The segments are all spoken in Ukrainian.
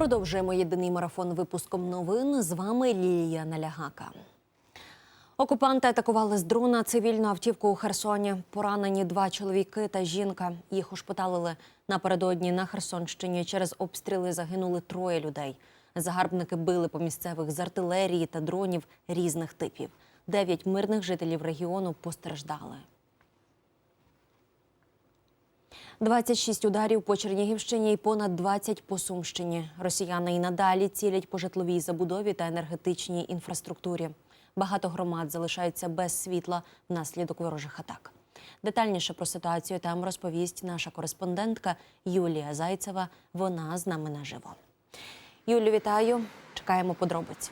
Продовжуємо єдиний марафон випуском новин. З вами Лілія Налягака. Окупанти атакували з дрона цивільну автівку у Херсоні. Поранені два чоловіки та жінка. Їх ушпиталили напередодні на Херсонщині. Через обстріли загинули троє людей. Загарбники били по місцевих з артилерії та дронів різних типів. Дев'ять мирних жителів регіону постраждали. 26 ударів по Чернігівщині і понад 20 по Сумщині. Росіяни і надалі цілять по житловій забудові та енергетичній інфраструктурі. Багато громад залишаються без світла внаслідок ворожих атак. Детальніше про ситуацію там розповість наша кореспондентка Юлія Зайцева. Вона з нами наживо. Юлю, вітаю. Чекаємо подробиць.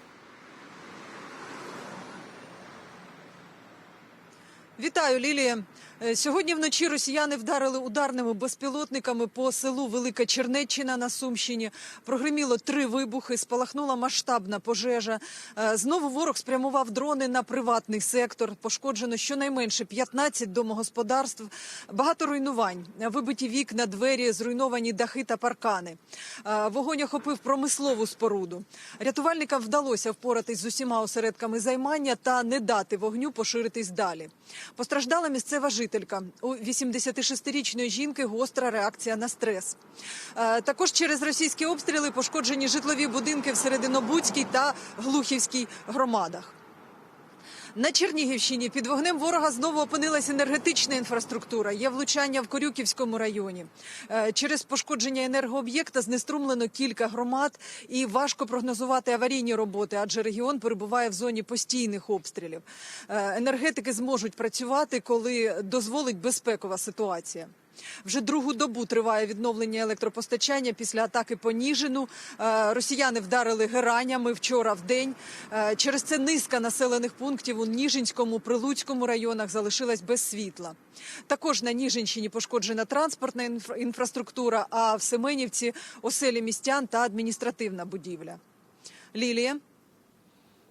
Вітаю, Лілія. Е, Сьогодні вночі росіяни вдарили ударними безпілотниками по селу Велика Чернеччина на Сумщині. Прогреміло три вибухи, спалахнула масштабна пожежа. Е, Знову ворог спрямував дрони на приватний сектор. Пошкоджено щонайменше 15 домогосподарств. Багато руйнувань, вибиті вікна, двері, зруйновані дахи та паркани. Е, Вогонь охопив промислову споруду. Рятувальникам вдалося впоратись з усіма осередками займання та не дати вогню поширитись далі. Постраждала місцева жителька. У 86-річної жінки гостра реакція на стрес. Е, Також через російські обстріли пошкоджені житлові будинки в Серединобудській та Глухівській громадах. На Чернігівщині під вогнем ворога знову опинилась енергетична інфраструктура. Є влучання в Корюківському районі. Е, Через пошкодження енергооб'єкта знеструмлено кілька громад і важко прогнозувати аварійні роботи, адже регіон перебуває в зоні постійних обстрілів. Е, Енергетики зможуть працювати, коли дозволить безпекова ситуація. Вже другу добу триває відновлення електропостачання після атаки по Ніжину. Е, Росіяни вдарили геранями вчора в день. Е, Через це низка населених пунктів у Ніжинському, Прилуцькому районах залишилась без світла. Також на Ніжинщині пошкоджена транспортна інфраструктура, а в Семенівці оселі містян та адміністративна будівля. Лілія.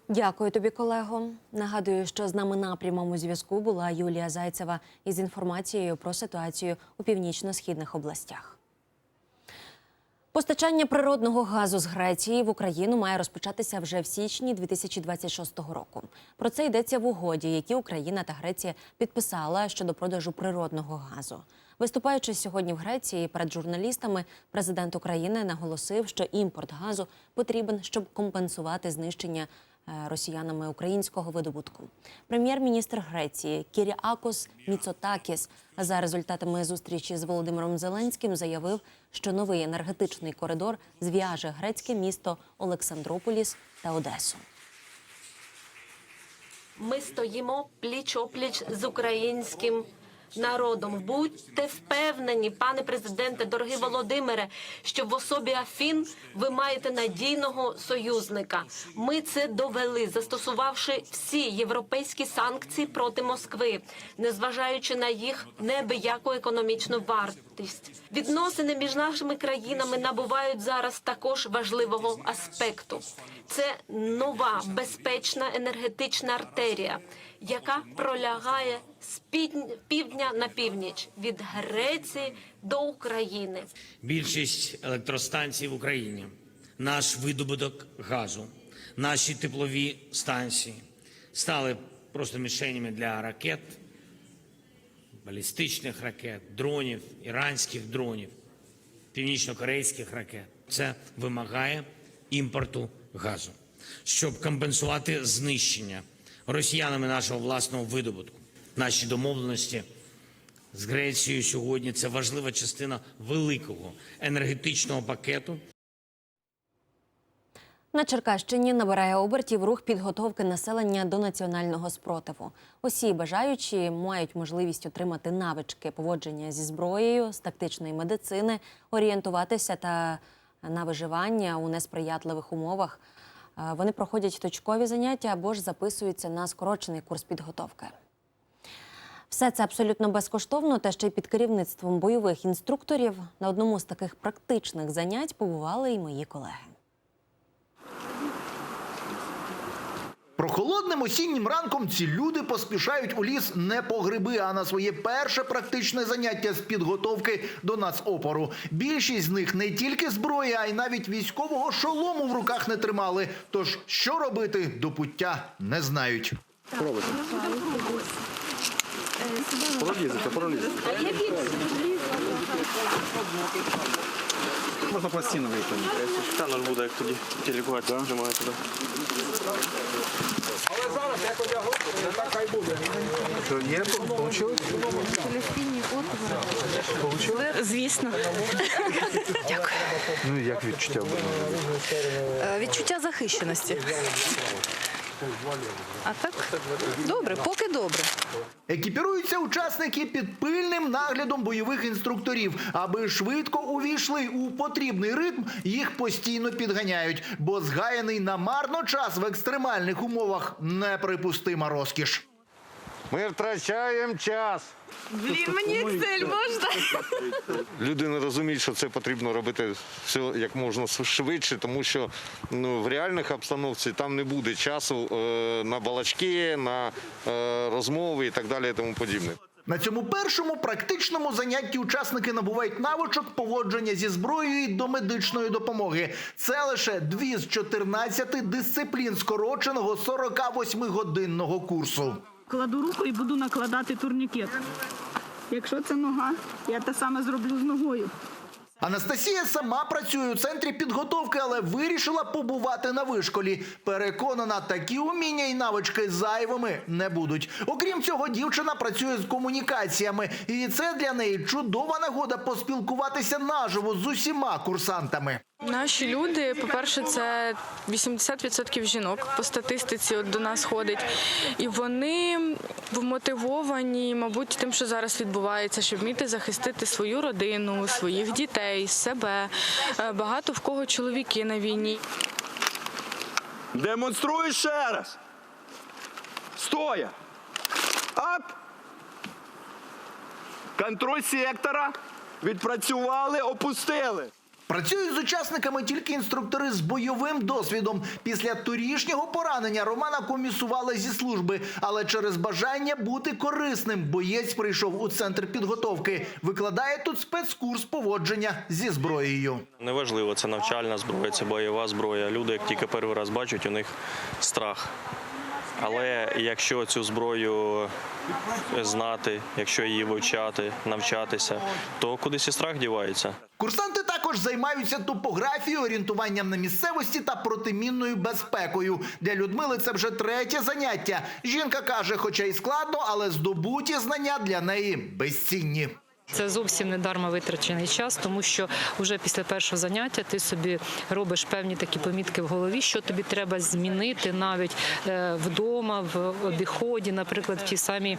Дякую тобі, колего. Нагадую, що з нами на прямому зв'язку була Юлія Зайцева із інформацією про ситуацію у північно-східних областях. Постачання природного газу з Греції в Україну має розпочатися вже в січні 2026 року. Про це йдеться в угоді, які Україна та Греція підписала щодо продажу природного газу. Виступаючи сьогодні в Греції перед журналістами, президент України наголосив, що імпорт газу потрібен, щоб компенсувати знищення росіянами українського видобутку. Прем'єр-міністр Греції Кіріакос Міцотакіс за результатами зустрічі з Володимиром Зеленським заявив, що новий енергетичний коридор зв'яже грецьке місто Олександрополіс та Одесу. Ми стоїмо пліч опліч з українським народом. Будьте впевнені, пане президенте, дорогий Володимире, що в особі Афін ви маєте надійного союзника. Ми це довели, застосувавши всі європейські санкції проти Москви, незважаючи на їх небияку економічну вартість. Відносини між нашими країнами набувають зараз також важливого аспекту. Це нова безпечна енергетична артерія, яка пролягає з півдня на північ від Греції до України. Більшість електростанцій в Україні, наш видобуток газу, наші теплові станції стали просто мішенями для ракет, балістичних ракет, дронів, іранських дронів, північно-корейських ракет. Це вимагає імпорту газу, щоб компенсувати знищення росіянами нашого власного видобутку. Наші домовленості з Грецією сьогодні це важлива частина великого енергетичного пакету. На Черкащині набирає обертів рух підготовки населення до національного спротиву. Усі бажаючі мають можливість отримати навички поводження зі зброєю, з тактичної медицини, орієнтуватися та на виживання у несприятливих умовах. Вони проходять точкові заняття або ж записуються на скорочений курс підготовки. Все це абсолютно безкоштовно та ще й під керівництвом бойових інструкторів. На одному з таких практичних занять побували і мої колеги. Прохолодним осіннім ранком ці люди поспішають у ліс не по гриби, а на своє перше практичне заняття з підготовки до нацопору. Більшість з них не тільки зброї, а й навіть військового шолому в руках не тримали. Тож що робити до пуття не знають. Пролізете, пролізете. Можна пластину витягнути. Та наш буде, як тоді телегувати, не так да? Що є? Получили? Звісно, Ну як відчуття буде? Е, відчуття захищеності. А так добре, поки добре. Екіпіруються учасники під пильним наглядом бойових інструкторів. Аби швидко увійшли у потрібний ритм, їх постійно підганяють, бо згаяний намарно час в екстремальних умовах неприпустима розкіш. Ми втрачаємо час. Блін, мені Excel можна? Люди не розуміють, що це потрібно робити все як можна швидше, тому що ну, в реальних обстановці там не буде часу е, на балачки, на е, розмови і так далі. І тому подібне. На цьому першому практичному занятті учасники набувають навичок поводження зі зброєю і до медичної допомоги. Це лише дві з 14 дисциплін скороченого 48-годинного курсу. Кладу руку і буду накладати турнікет. Якщо це нога, я те саме зроблю з ногою. Анастасія сама працює у центрі підготовки, але вирішила побувати на вишколі. Переконана, такі уміння і навички зайвими не будуть. Окрім цього, дівчина працює з комунікаціями, і це для неї чудова нагода поспілкуватися наживо з усіма курсантами. Наші люди, по-перше, це 80% жінок по статистиці от до нас ходить. І вони вмотивовані, мабуть, тим, що зараз відбувається, щоб вміти захистити свою родину, своїх дітей, себе. Е, Багато в кого чоловіки на війні. Демонструю ще раз. Стоя. Ап. Контроль сектора. Відпрацювали, опустили. Працюють з учасниками тільки інструктори з бойовим досвідом. Після торішнього поранення Романа комісували зі служби, але через бажання бути корисним боєць прийшов у центр підготовки. Викладає тут спецкурс поводження зі зброєю. Неважливо, це навчальна зброя, це бойова зброя. Люди, як тільки перший раз бачать, у них страх. Але якщо цю зброю знати, якщо її вивчати, навчатися, то кудись і страх дівається. Курсанти також займаються топографією, орієнтуванням на місцевості та протимінною безпекою. Для Людмили це вже третє заняття. Жінка каже, хоча й складно, але здобуті знання для неї безцінні. Це зовсім не дарма витрачений час, тому що вже після першого заняття ти собі робиш певні такі помітки в голові, що тобі треба змінити навіть е, вдома, в обіході, наприклад, в ті самі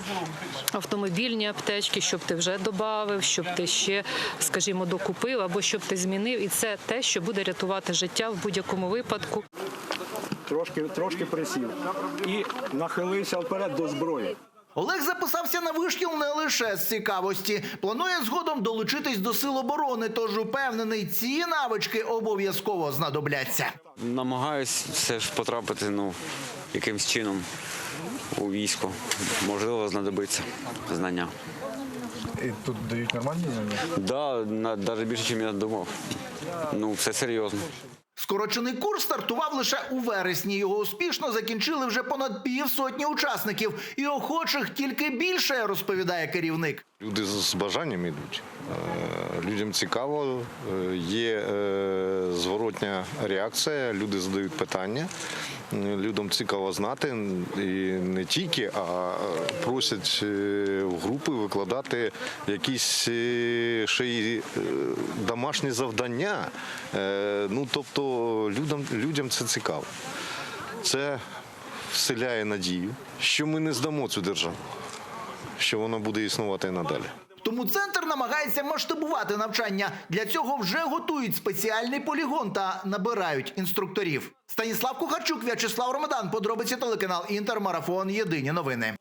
автомобільні аптечки, щоб ти вже додав, щоб ти ще, скажімо, докупив або щоб ти змінив. І це те, що буде рятувати життя в будь-якому випадку. Трошки, трошки присів. І нахилився вперед до зброї. Олег записався на вишкіл не лише з цікавості. Планує згодом долучитись до сил оборони, тож упевнений, ці навички обов'язково знадобляться. Намагаюсь все ж потрапити ну, якимсь чином у військо. Можливо, знадобиться знання. І тут дають нормальні знання? Да, навіть більше, ніж я думав. Ну, все серйозно. Скорочений курс стартував лише у вересні. Його успішно закінчили вже понад півсотні учасників, і охочих тільки більше, розповідає керівник. Люди з бажанням йдуть. Е, Людям цікаво, е, є е, зворотня реакція, люди задають питання. Людям цікаво знати і не тільки, а просять в групи викладати якісь ще й домашні завдання. Ну тобто людям, людям це цікаво. Це вселяє надію, що ми не здамо цю державу, що воно буде існувати і надалі. Тому центр намагається масштабувати навчання. Для цього вже готують спеціальний полігон та набирають інструкторів. Станіслав Кухарчук, В'ячеслав Ромадан. Подробиці телеканал Інтермарафон. Єдині новини.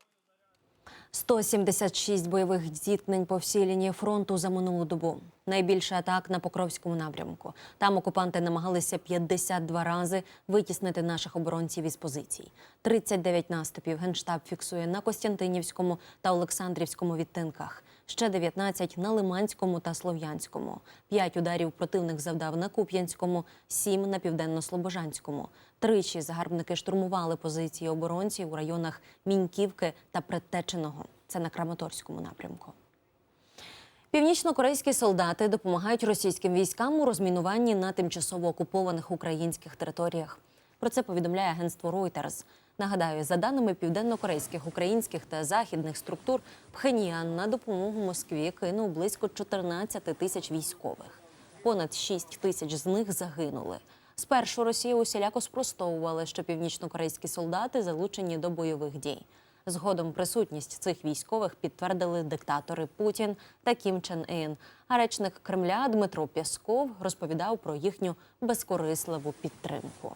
176 бойових зіткнень по всій лінії фронту за минулу добу. Найбільше атак на Покровському напрямку. Там окупанти намагалися 52 рази витіснити наших оборонців із позицій. 39 наступів генштаб фіксує на Костянтинівському та Олександрівському відтинках. Ще 19 на Лиманському та Слов'янському. П'ять ударів противник завдав на Куп'янському, сім на південно-слобожанському. Тричі загарбники штурмували позиції оборонців у районах Міньківки та Предтеченого. Це на Краматорському напрямку. Північно-корейські солдати допомагають російським військам у розмінуванні на тимчасово окупованих українських територіях. Про це повідомляє агентство Reuters. Нагадаю, за даними південно-корейських, українських та західних структур, Пхеньян на допомогу Москві кинув близько 14 тисяч військових. Понад 6 тисяч з них загинули. Спершу Росія усіляко спростовувала, що північно-корейські солдати залучені до бойових дій. Згодом присутність цих військових підтвердили диктатори Путін та Кім Чен Ін. А речник Кремля Дмитро Пєсков розповідав про їхню безкорисливу підтримку.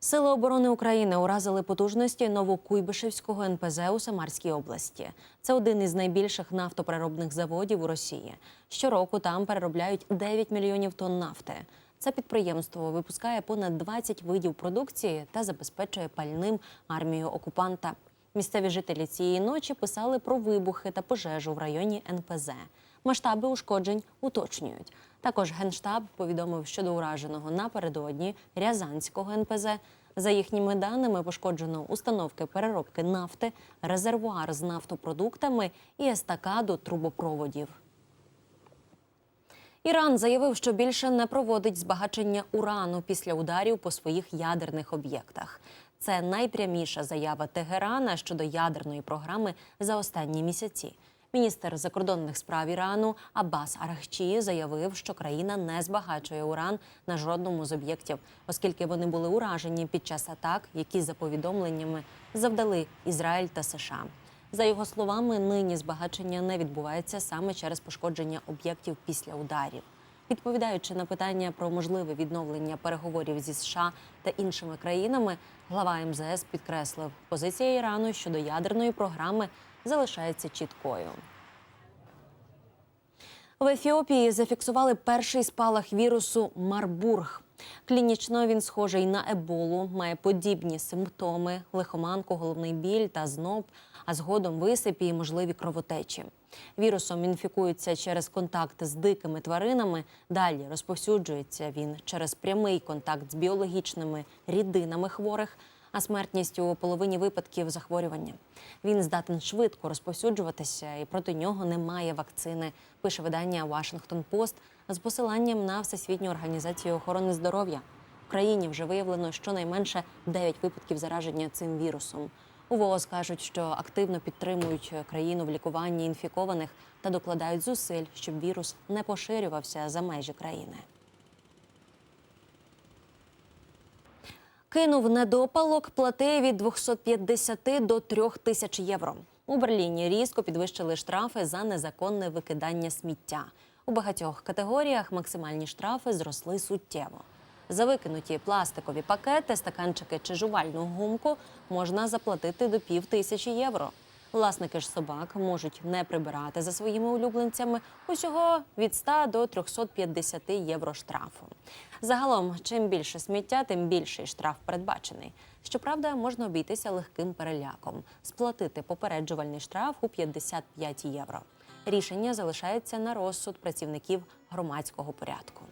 Сили оборони України уразили потужності Новокуйбишевського НПЗ у Самарській області. Це один із найбільших нафтопереробних заводів у Росії. Щороку там переробляють 9 мільйонів тонн нафти. Це підприємство випускає понад 20 видів продукції та забезпечує пальним армію окупанта. Місцеві жителі цієї ночі писали про вибухи та пожежу в районі НПЗ. Масштаби ушкоджень уточнюють. Також генштаб повідомив щодо ураженого напередодні Рязанського НПЗ. За їхніми даними, пошкоджено установки переробки нафти, резервуар з нафтопродуктами і естакаду трубопроводів. Іран заявив, що більше не проводить збагачення урану після ударів по своїх ядерних об'єктах. Це найпряміша заява Тегерана щодо ядерної програми за останні місяці. Міністр закордонних справ Ірану Аббас Арахчі заявив, що країна не збагачує уран на жодному з об'єктів, оскільки вони були уражені під час атак, які за повідомленнями завдали Ізраїль та США. За його словами, нині збагачення не відбувається саме через пошкодження об'єктів після ударів. Відповідаючи на питання про можливе відновлення переговорів зі США та іншими країнами, глава МЗС підкреслив, позиція Ірану щодо ядерної програми залишається чіткою. В Ефіопії зафіксували перший спалах вірусу Марбург. Клінічно він схожий на еболу, має подібні симптоми: лихоманку, головний біль та зноб, а згодом висипі і можливі кровотечі. Вірусом інфікується через контакт з дикими тваринами. Далі розповсюджується він через прямий контакт з біологічними рідинами хворих а смертність у половині випадків захворювання. Він здатен швидко розповсюджуватися, і проти нього немає вакцини. Пише видання Washington Post з посиланням на Всесвітню організацію охорони здоров'я. В країні вже виявлено щонайменше 9 випадків зараження цим вірусом. У ВООЗ кажуть, що активно підтримують країну в лікуванні інфікованих та докладають зусиль, щоб вірус не поширювався за межі країни. Кинув недопалок, плати від 250 до 3 тисяч євро. У Берліні різко підвищили штрафи за незаконне викидання сміття. У багатьох категоріях максимальні штрафи зросли суттєво. За викинуті пластикові пакети, стаканчики чи жувальну гумку можна заплатити до пів тисячі євро. Власники ж собак можуть не прибирати за своїми улюбленцями усього від 100 до 350 євро штрафу. Загалом, чим більше сміття, тим більший штраф передбачений. Щоправда, можна обійтися легким переляком, сплатити попереджувальний штраф у 55 євро. Рішення залишається на розсуд працівників громадського порядку.